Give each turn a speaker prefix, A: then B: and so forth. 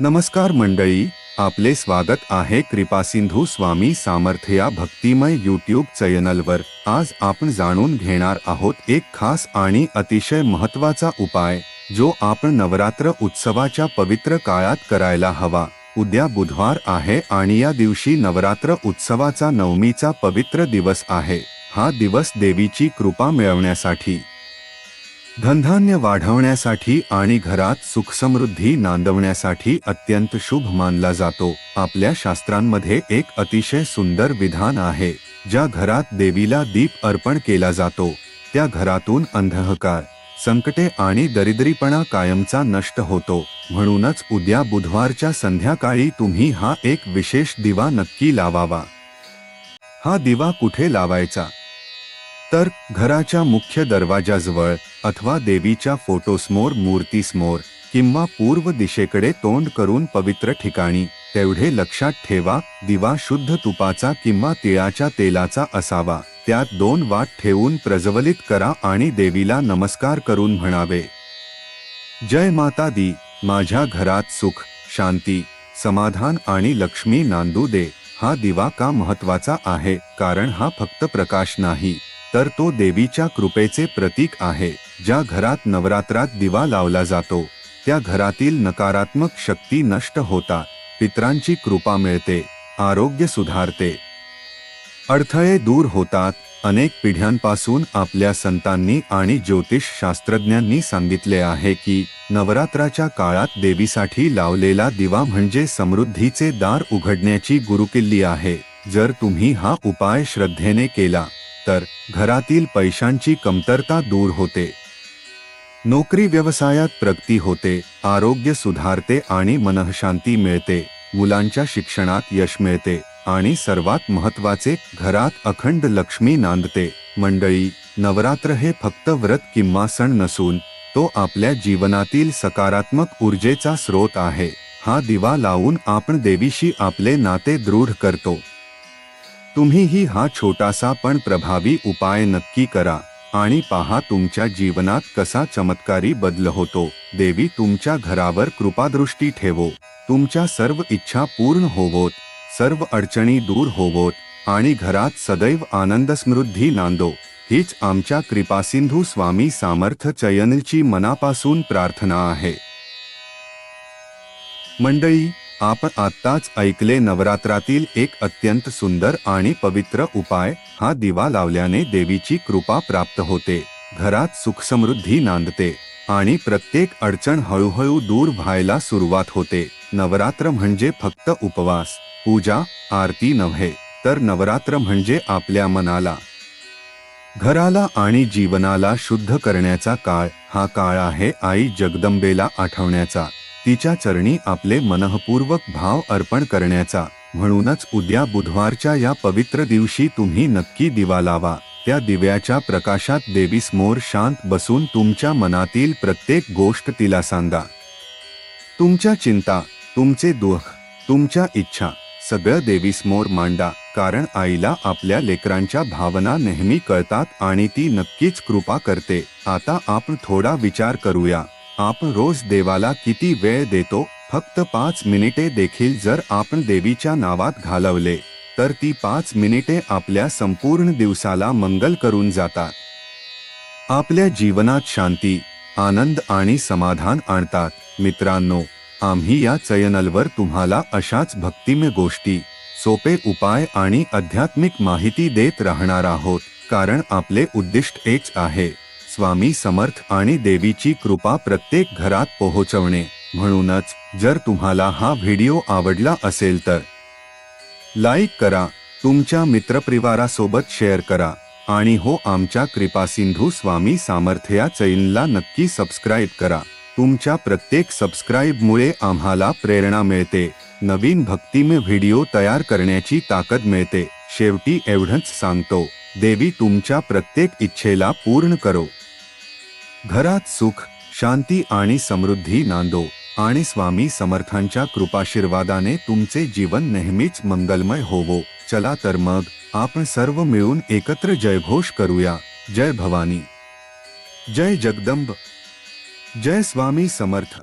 A: नमस्कार मंडळी आपले स्वागत आहे कृपासिंधू स्वामी सामर्थ्य या भक्तिमय यूट्यूब चॅनलवर. आज आपण जाणून घेणार आहोत एक खास आणि अतिशय महत्त्वाचा उपाय जो आपण नवरात्र उत्सवाच्या पवित्र काळात करायला हवा. उद्या बुधवार आहे आणि या दिवशी नवरात्र उत्सवाचा नवमीचा पवित्र दिवस आहे. हा दिवस देवीची कृपा मिळवण्यासाठी. धनधान्य वाढवण्यासाठी आणि घरात सुखसमृद्धी नांदवण्यासाठी अत्यंत शुभ मानला जातो. आपल्या शास्त्रांमध्ये एक अतिशय सुंदर विधान आहे ज्या घरात देवीला दीप अर्पण केला जातो. त्या घरातून अंधकार संकटे आणि दरिद्रीपणा कायमचा नष्ट होतो. म्हणूनच उद्या बुधवारच्या संध्याकाळी तुम्ही हा एक विशेष दिवा नक्की लावावा. हा दिवा कुठे लावायचा? तर घराच्या मुख्य दरवाजाजवळ अथवा देवीच्या फोटोसमोर मूर्तीसमोर किंवा पूर्व दिशेकडे तोंड करून पवित्र ठिकाणी तेवढे लक्षात ठेवा दिवा शुद्ध तुपाचा किंवा तिळाच्या तेलाचा असावा. त्यात दोन वाट ठेवून प्रज्वलित करा आणि देवीला नमस्कार करून म्हणावे. जय माता दी. माझ्या घरात सुख शांती समाधान आणि लक्ष्मी नांदू दे. हा दिवा का महत्त्वाचा आहे? कारण हा फक्त प्रकाश नाही तर तो देवीच्या कृपेचे प्रतीक आहे. ज्या घरात नवरात्रात दिवा लावला जातो त्या घरातील नकारात्मक शक्ती नष्ट होतात पित्रांची कृपा मिळते आरोग्य सुधारते. अडथळे दूर होतात अनेक पिढ्यांपासून आपल्या संतांनी आणि ज्योतिष शास्त्रज्ञांनी सांगितले आहे की नवरात्राच्या काळात देवीसाठी लावलेला दिवा म्हणजे समृद्धीचे दार उघडण्याची गुरुकिल्ली आहे. जर तुम्ही हा उपाय श्रद्धेने केला तर घरातील पैशांची कमतरता दूर होते. नोकरी व्यवसायात प्रगती होते आरोग्य सुधारते आणि मनःशांती मिळते मुलांच्या शिक्षणात यश मिळते आणि सर्वात महत्त्वाचे घरात अखंड लक्ष्मी नांदते. मंडळी नवरात्र हे फक्त व्रत किंवा सण नसून तो आपल्या जीवनातील सकारात्मक ऊर्जेचा स्रोत आहे. हा दिवा लावून आपण देवीशी आपले नाते दृढ करतो. तुम्हीही हा छोटासा पण प्रभावी उपाय नक्की करा. आणि पहा तुमच्या जीवनात कसा चमत्कारी बदल होतो. देवी तुमच्या घरावर कृपादृष्टी ठेवो. तुमच्या सर्व इच्छा पूर्ण होवोत. सर्व अडचणी दूर होवोत आणि घरात सदैव आनंद समृद्धी नांदो. हीच आमच्या कृपासिंधू स्वामी सामर्थ चयनची मनापासून प्रार्थना आहे. मंडळी आपण आत्ताच ऐकले नवरात्रातील एक अत्यंत सुंदर आणि पवित्र उपाय हा दिवा लावल्याने देवीची कृपा प्राप्त होते घरात सुखसमृद्धी नांदते आणि प्रत्येक अडचण हळूहळू दूर व्हायला सुरुवात होते. नवरात्र म्हणजे फक्त उपवास पूजा आरती नव्हे तर नवरात्र म्हणजे आपल्या मनाला घराला आणि जीवनाला शुद्ध करण्याचा काळ हा काळ आहे आई जगदंबेला आठवण्याचा. तिच्या चरणी आपले मनःपूर्वक भाव अर्पण करण्याचा. म्हणूनच उद्या बुधवारच्या या पवित्र दिवशी तुम्ही नक्की दिवा लावा. त्या दिव्याच्या प्रकाशात देवीसमोर शांत बसून तुमच्या मनातील प्रत्येक गोष्ट तिला सांगा. तुमच्या चिंता तुमचे दुःख तुमच्या इच्छा सगळं देवीसमोर मांडा. कारण आईला आपल्या लेकरांच्या भावना नेहमी कळतात आणि ती नक्कीच कृपा करते. आता आपण थोडा विचार करूया. आपण रोज देवाला किती वेळ देतो? फक्त पाच मिनिटे देखील जर आपण देवीच्या नावात घालवले तर ती पाच मिनिटे आपल्या संपूर्ण दिवसाला मंगल करून जातात. आपल्या जीवनात शांती आनंद आणि समाधान आणतात. मित्रांनो आम्ही या चॅनलवर तुम्हाला अशाच भक्तिमय गोष्टी सोपे उपाय आणि आध्यात्मिक माहिती देत राहणार आहोत कारण आपले उद्दिष्ट एकच आहे. स्वामी समर्थ आणि देवीची कृपा प्रत्येक घरात पोहोचवणे. म्हणूनच जर तुम्हाला हा व्हिडिओ आवडला असेल तर लाईक करा तुमच्या मित्रपरिवारासोबत शेअर करा आणि हो आमच्या कृपासिंधू स्वामी सामर्थ्या चैनला नक्की सबस्क्राईब करा. तुमच्या प्रत्येक सबस्क्राईबमुळे आम्हाला प्रेरणा मिळते. नवीन भक्तिमय व्हिडिओ तयार करण्याची ताकद मिळते. शेवटी एवढंच सांगतो. देवी तुमच्या प्रत्येक इच्छेला पूर्ण करो. घरात सुख शांती आणि समृद्धी नांदो. आणि स्वामी समर्थांच्या कृपाशीर्वादाने तुमचे जीवन नेहमीच मंगलमय होवो. चला तर मग आपण सर्व मिळून एकत्र जयघोष करूया. जय भवानी. जय जगदंब. जय स्वामी समर्थ.